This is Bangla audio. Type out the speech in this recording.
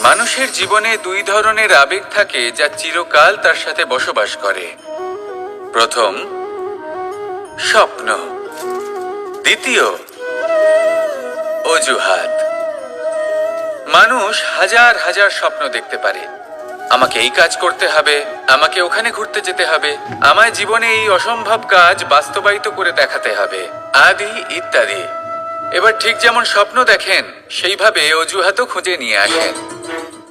মানুষের জীবনে দুই ধরনের আবেগ থাকে যা চিরকাল তার সাথে বসবাস করে। প্রথম, স্বপ্ন। দ্বিতীয়, অজুহাত। মানুষ হাজার হাজার স্বপ্ন দেখতে পারে। আমাকে এই কাজ করতে হবে, আমাকে ওখানে ঘুরতে যেতে হবে, আমায় জীবনে এই অসম্ভব কাজ বাস্তবায়িত করে দেখাতে হবে, আদি ইত্যাদি। এবার ঠিক যেমন স্বপ্ন দেখেন, সেইভাবে অজুহাতও খুঁজে নিয়ে আসেন।